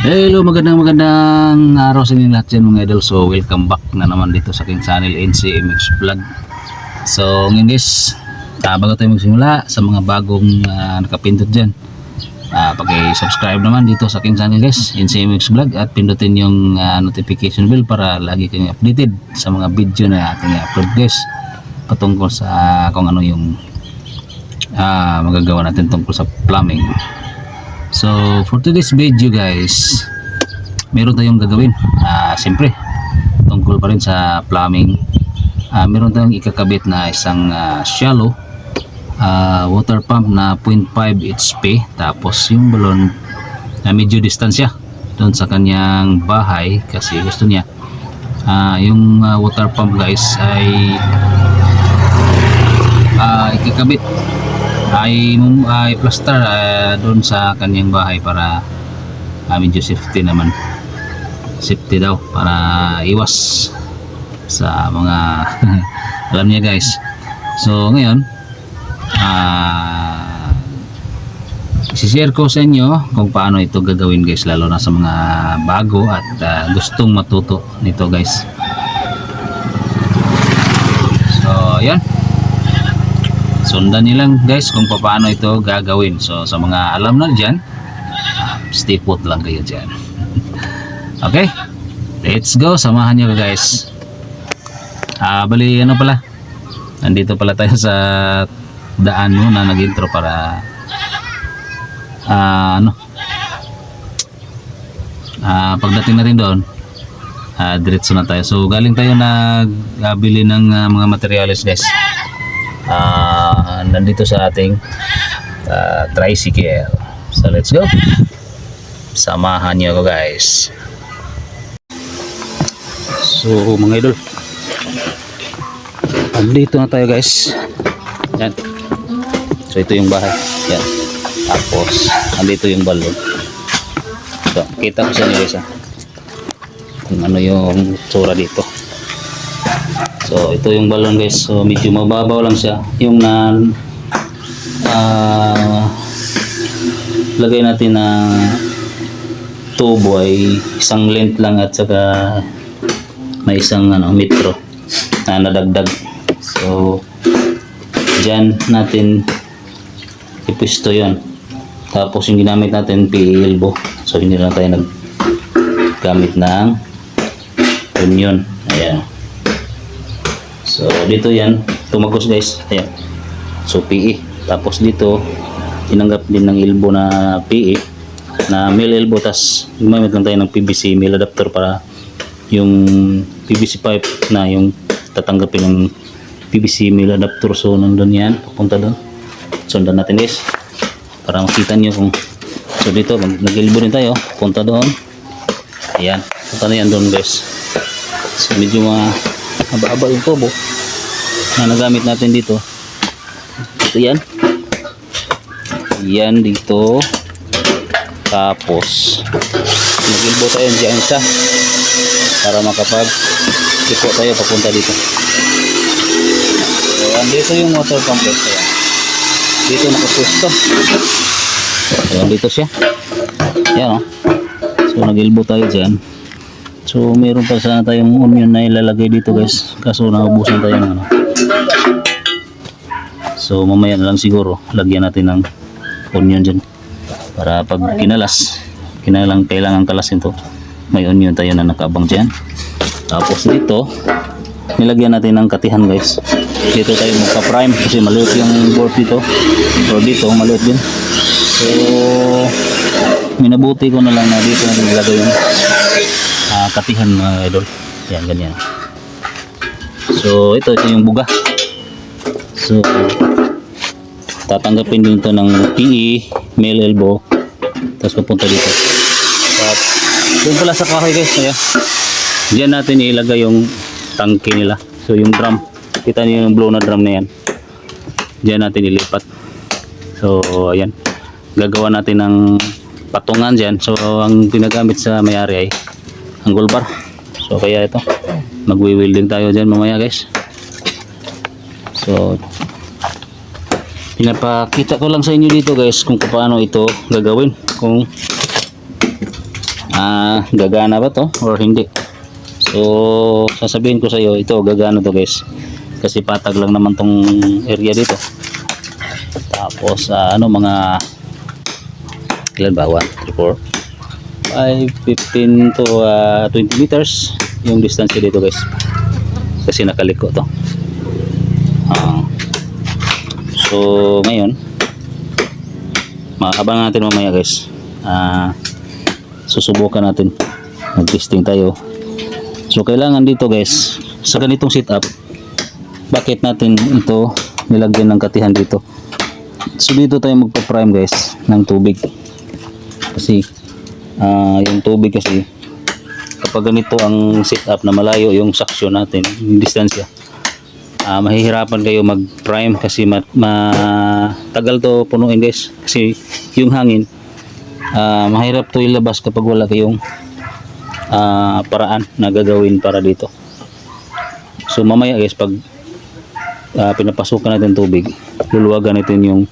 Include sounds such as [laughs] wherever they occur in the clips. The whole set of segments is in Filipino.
Hello, magandang magandang araw sa inyo lahat dyan mga idol. So, welcome back na naman dito sa aking channel NCMX Vlog. So, ngayon guys, ah, bago tayo magsimula sa mga bagong ah, nakapindot dyan, ah, paki-subscribe naman dito sa aking channel guys, NCMX Vlog at pindutin yung ah, notification bell para lagi kayong updated sa mga video na ating upload guys patungkol sa kung ano yung ah, magagawa natin tungkol sa plumbing. So, for today's video guys, meron tayong gagawin. Ah, siyempre, tungkol pa rin sa plumbing. Ah, meron tayong ikakabit na isang ah, shallow ah, water pump na 0.5 HP. Tapos yung balon na medyo distansya doon sa kanyang bahay kasi gusto niya ah, yung ah, water pump guys ay ah, ikakabit ay ay plaster ah, doon sa kanyang bahay para ah, medyo safety naman. Safety daw para iwas sa mga [laughs] alam niya guys. So ngayon ah share ko sa inyo kung paano ito gagawin guys lalo na sa mga bago at ah, gustong matuto nito guys. So yan sundan nilang guys kung paano ito gagawin. So sa mga alam na dyan stay put lang kayo dyan. [laughs] Okay? Let's go. Samahan nyo guys. Ah bali ano pala? Nandito pala tayo sa daan mo na nag-intro para ah ano? Ah pagdating natin doon ah diretso na tayo. So galing tayo nagbili ng ah, mga materials guys ah nandito sa ating ah, tricycle. So let's go. Samahan niyo ako guys. So mga idol. Andito na tayo guys. Yan. So ito yung bahay. Yan. Tapos andito yung balon. So kita ko sa inyo guys ah. Kung ano yung tsura dito. So ito yung balon guys. So medyo mababaw lang siya. Yung na ah, lagay natin na tubo ay isang length lang at saka may isang ano metro na nadagdag. So diyan natin ipwisto 'yon. Tapos yung ginamit natin PE elbow. So hindi lang tayo naggamit ng onion. Ayan. So dito yan, tumagos guys. Ayan. So PE. Tapos dito tinanggap din ng elbow na PE na male elbow. Tas gumamit lang tayo ng PVC male adapter para yung PVC pipe na yung tatanggapin ng PVC male adapter. So nandun yan. Papunta doon sundan natin guys. Para makita nyo kung so dito nag-elbow rin tayo. Punta doon ayan. Punta na yan doon guys. So medyo mga haba-haba yung tubo na nagamit natin dito. Ito yan. Yan dito. Tapos nagilbo tayo dyan siya para makapag iko tayo papunta dito. So andito yung water ayan dito nakapwesto. Ayan dito siya. Yan o so nagilbo tayo dyan So meron pa sana tayong onion na ilalagay dito guys. Kaso naubusan tayo ng ano. So mamaya na lang siguro lagyan natin ng onion dyan. Para pag kinalas, kinalang kailangan kalasin to. May onion tayo na nakabang dyan. Tapos dito, nilagyan natin ng katihan guys. Dito tayo magka-prime kasi maliit yung board dito. So dito, maliit din. So, minabuti ko na lang na dito natin ilagay yung katihan mga idol. Yan ganyan. So ito ito yung buga. So tatanggapin din ito ng PE male elbow. Tapos papunta dito. At doon pala sa kahoy guys ayan. Diyan natin ilagay yung tangke nila. So yung drum. Kita niyo yung blow na drum na yan. Diyan natin ilipat. So ayan. Gagawa natin ng patungan dyan so ang ginagamit sa may-ari ay angle bar so kaya ito magwi-welding tayo dyan mamaya guys so pinapakita ko lang sa inyo dito guys kung paano ito gagawin kung ah, gagana ba to or hindi. So, sasabihin ko sa iyo, ito gagana to guys. Kasi patag lang naman tong area dito. Tapos ah, ano mga ilan ba? 1, 3, 4, 5, 15 to ah, 20 meters yung distance dito guys. Kasi nakaliko to. Ah, so, ngayon, makakabang natin mamaya guys. Ah, susubukan natin. Mag-testing tayo. So, kailangan dito guys, sa ganitong setup, bakit natin ito nilagyan ng katihan dito? So, dito tayo magpa-prime guys ng tubig. Kasi, ah, yung tubig kasi, kapag ganito ang setup na malayo yung suction natin, yung distansya, ah mahihirapan kayo mag-prime kasi ma, matagal to punuin guys. Kasi yung hangin, ah mahirap to ilabas kapag wala kayong ah, paraan na gagawin para dito. So mamaya guys, pag ah, pinapasukan natin tubig, luluwagan natin yung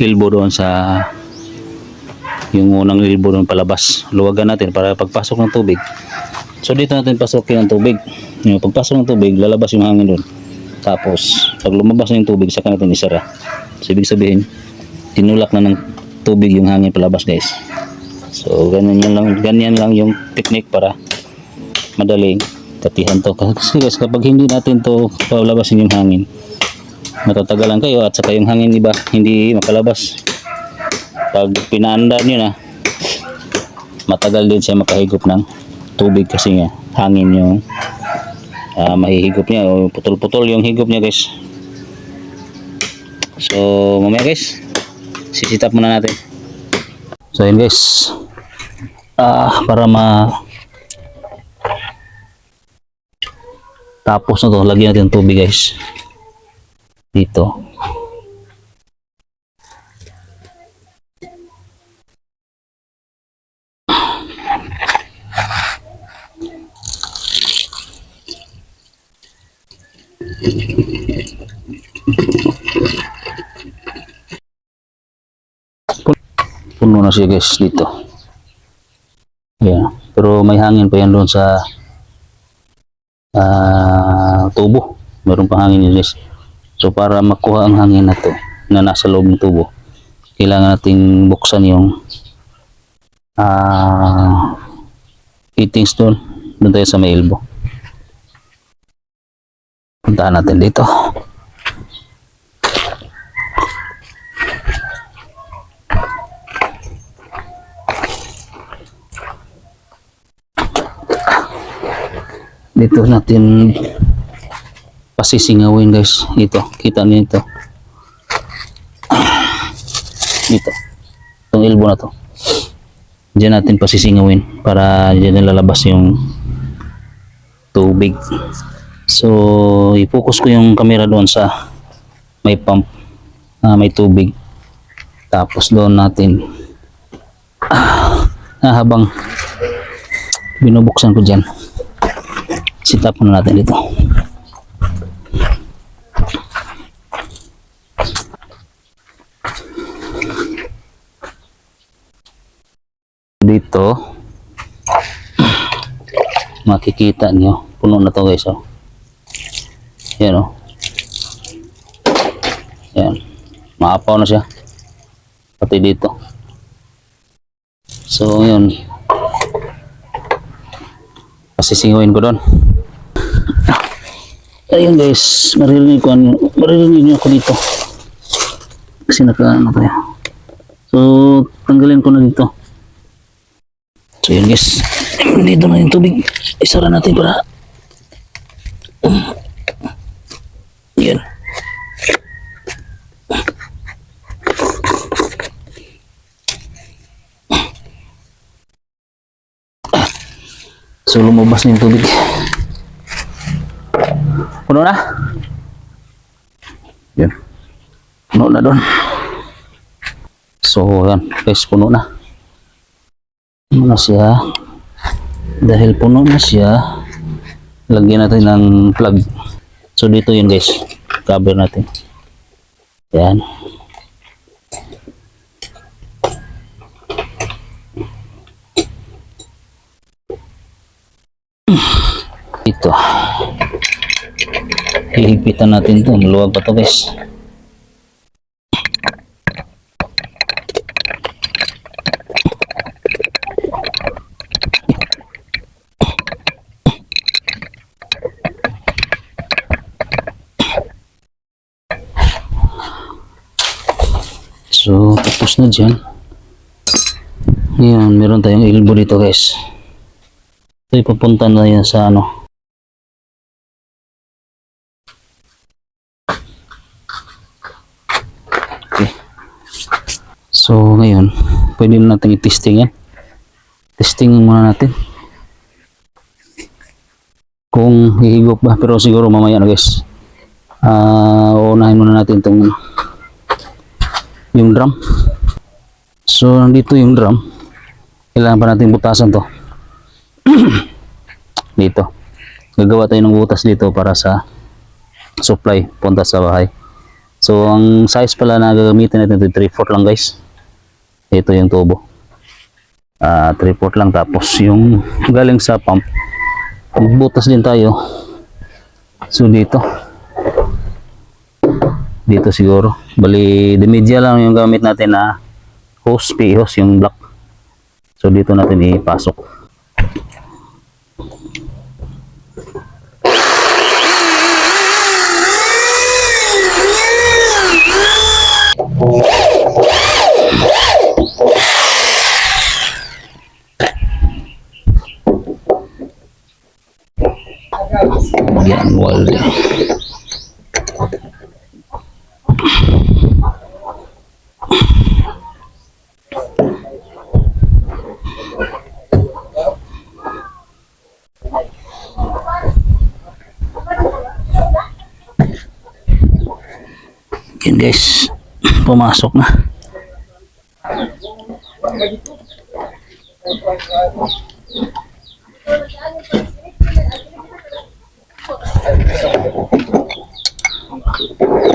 ilbo doon sa yung unang ilbo doon palabas. Luwagan natin para pagpasok ng tubig. So dito natin pasukin ang tubig. Yung pagpasok ng tubig, lalabas yung hangin doon. Tapos, pag lumabas na yung tubig, saka natin isara. So, ibig sabihin, tinulak na ng tubig yung hangin palabas guys. So, ganyan yan lang, ganyan lang yung technique para madaling katihan to. [laughs] Kasi guys, kapag hindi natin to palabasin yung hangin, matatagalan kayo at saka yung hangin iba hindi makalabas. Pag pinaanda nyo na, matagal din siya makahigop ng tubig kasi nga hangin yung ah, mahihigop niya o putol-putol yung higop niya guys. So, mamaya guys, sisitap muna natin. So, yun guys. Ah, para ma tapos na to, lagyan natin tubig guys. Dito. Na siya guys dito. Yeah. Pero may hangin pa yan doon sa ah tubo. Meron pa hangin yun guys. So para makuha ang hangin na to na nasa loob ng tubo, kailangan nating buksan yung ah fittings doon. Doon tayo sa may elbow. Puntahan natin dito. Dito natin pasisingawin guys. Dito. Kita niyo ito. Dito. Itong elbow na to. Diyan natin pasisingawin para diyan lalabas yung tubig. So, i-focus ko yung camera doon sa may pump na may tubig. Tapos doon natin ah, habang binubuksan ko dyan sit up muna natin dito. Dito makikita nyo puno na to guys oh. yan oh. Yan. Maapaw na siya. Pati dito. So yun. Pasisingawin ko doon ayun guys. Maririnig ko ano maririnig niyo ako dito. Kasi naka ano tayo so tanggalin ko na dito. So yun guys. [clears throat] Dito na yung tubig. Isara natin para [clears throat] yan [clears throat] So lumabas na yung tubig. Puno na? Yan. Puno na doon. So yan, guys, puno na. Puno na siya. Dahil puno na siya, lagyan natin ng plug. So dito yun guys, cover natin. Yan. Ito. Hihigpitan natin to. Maluwag pa to guys. So, tapos na dyan. Ngayon, meron tayong elbow dito guys. Ito ipapunta na yan sa ano. Okay. So, ngayon, pwede na natin i-testing yan. Testing muna natin. Kung hihigop ba, pero siguro mamaya na guys. Ah, uunahin muna natin itong yung drum. So, nandito yung drum. Kailangan pa natin butasan to. [clears throat] dito. Gagawa tayo ng butas dito para sa supply punta sa bahay. So, ang size pala na gagamitin natin ito 3/4 lang guys. Ito yung tubo. Ah, 3/4 lang tapos yung galing sa pump. Magbutas din tayo. So, dito. Dito siguro. Bali, the media lang yung gamit natin na hose, P-hose, yung black. So, dito natin ipasok. Yan, walde. Yan guys, pumasok na. Yun.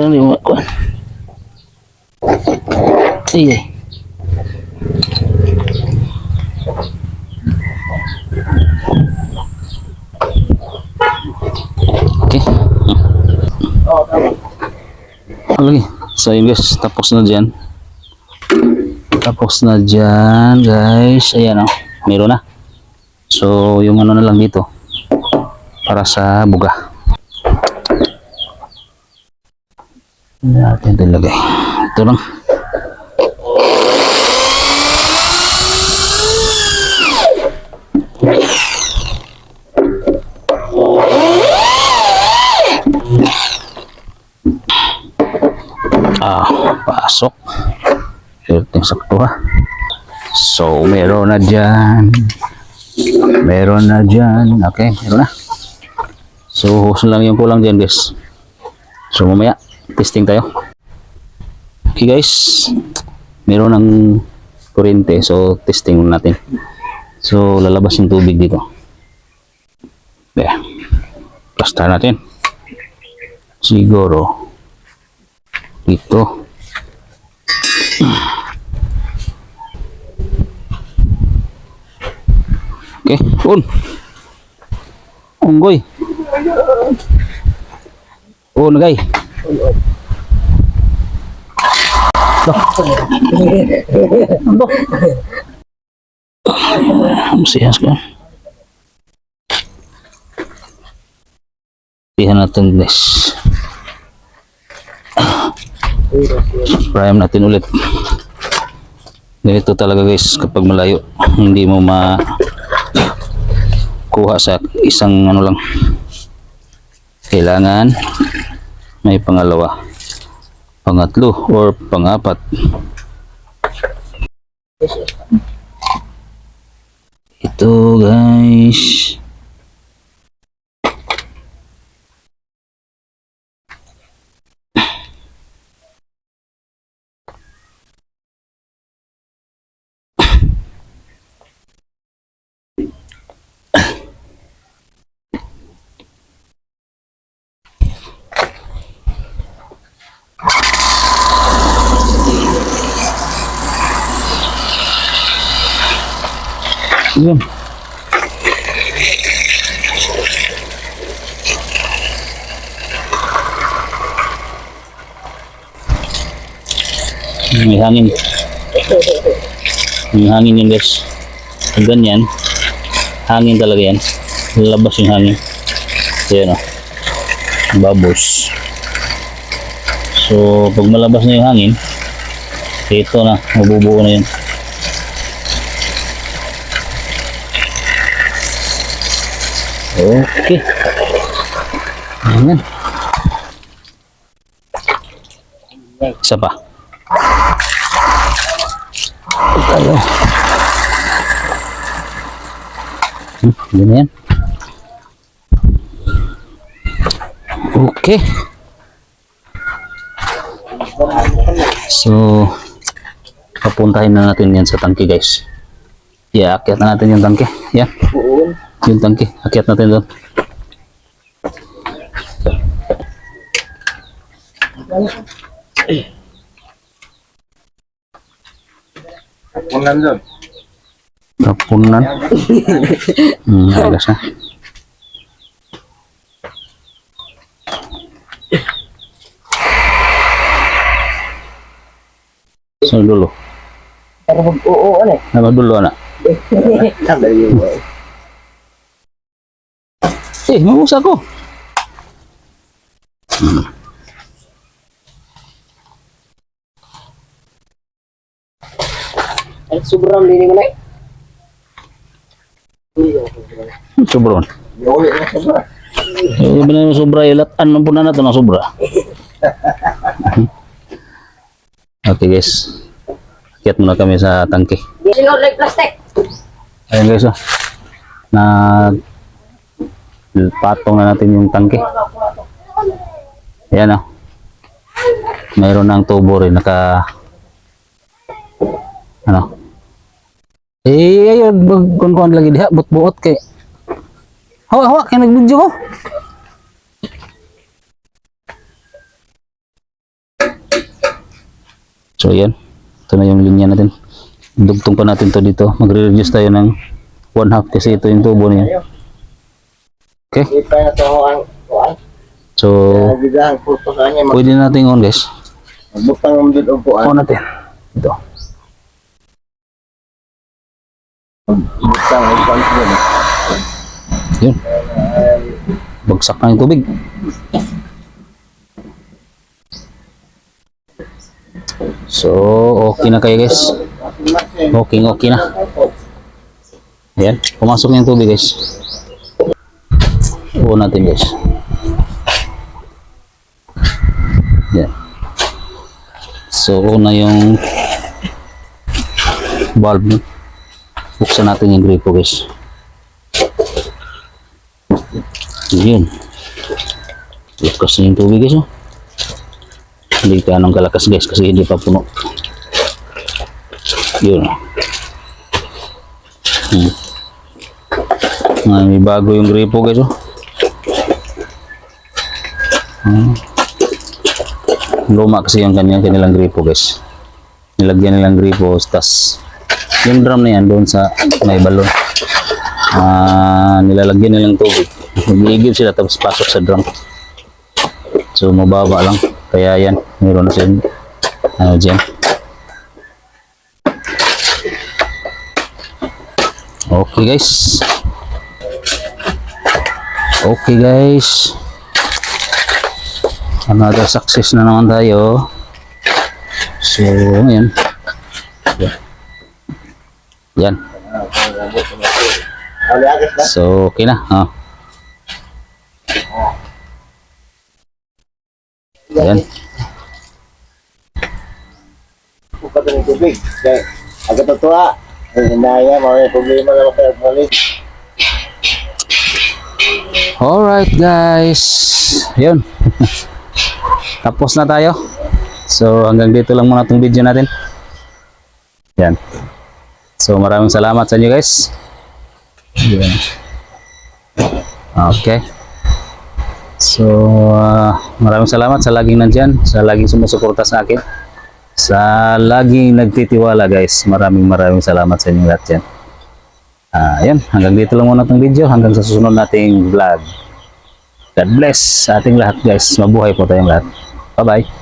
Lang yung kuwan. Sige. Okay. Okay. So yun guys, tapos na dyan. Tapos na dyan guys. Ayan o. Meron na. So, yung ano na lang dito para sa buga. Natin talaga. Ito lang. Ah, pasok. Swerte sakto ha. So, meron na dyan. Meron na dyan. Okay, meron na. So, hose lang yung kulang dyan, guys. So, mamaya, testing tayo. Okay, guys. Meron ng kurente. So, testing muna natin. So, lalabas yung tubig dito. There. Plaster natin. Siguro, dito. Okay, un. Unggoy. Un, gay. Masihas ka. Tihan natin guys. Prime natin ulit. Ganito talaga guys kapag malayo hindi mo ma kuha sa isang ano lang kailangan may pangalawa. Pangatlo or pangapat? Ito guys Yun. May hangin. May hangin yun guys. Pag ganyan, hangin talaga yan. Lalabas yung hangin. Ayan o. Babos. So, pag malabas na yung hangin, ito na, mabubuo na yun. Okay. Ayan. Isa pa. Tayo. Hmm, ganyan. Okay. So, papuntahin na natin yan sa tangke guys. Yeah, akyat na natin yung tangke. Yan. Yung tangke. Akyat natin doon. Unan doon. Tapunan. hmm, ayos na. So, dulo. Pero mag-oo, ano eh. Nama dulo na. Sandali [laughs] yun. Eh, mabusa ko. Ay, sobrang mo na eh. Sobron. Yung ulit na sobra. Eh, benar po na sobra? okay guys. Akyat muna kami sa tangke. Sinod like plastic. Ayun guys, oh. Patong na natin yung tangke. Ayan oh. Mayroon ng tubo rin naka ano? Eh, ayun, kun lagi diha, but-buot kay. Hawa, hawa, kaya nag-video ko. So, ayan. Ito na yung linya natin. Dugtong pa natin to dito. Magre-reduce tayo ng one half kasi ito yung tubo niya. Okay? Ipa na to ang kuwan. So, po pwede natin on guys. Magbutang ang dito kuwan. On natin. Ito. Magbutang ang kuwan sa dito. Yun. Bagsak na yung tubig. So, okay na kayo guys. Okay, okay na. Ayan, pumasok na yung tubig guys. Oo natin guys. Ayan. So, una yung valve. Buksan natin yung gripo guys. Yun. Lakas na yung tubig guys oh. Hindi ka anong kalakas guys kasi hindi pa puno. Yun. Hmm. May bago yung gripo guys oh. Hmm. Luma kasi yung kanilang, kanilang gripo guys. Nilagyan nilang gripo tas yung drum na yan doon sa may balon. Ah, nilalagyan nilang tubig. Umiigib sila tapos pasok sa drum. So mababa lang. Kaya yan, meron na siya ano dyan. Okay guys. Okay guys. Another success na naman tayo. So. Yan. Yan. So, okay na. Oh. Ayan. Bukat ng tubig. Agad na tuwa. Hinaya, mga problema na makaya balik. Alright guys. Yun. [laughs] Tapos na tayo. So hanggang dito lang muna itong video natin. Yan. So maraming salamat sa inyo guys. Yan. Okay. So ah, maraming salamat sa laging nandyan, sa laging sumusuporta sa akin, sa laging nagtitiwala guys. Maraming maraming salamat sa inyo lahat yan. Ah, yun, hanggang dito lang muna itong video. Hanggang sa susunod nating vlog. God bless sa ating lahat guys. Mabuhay po tayong lahat. 拜拜。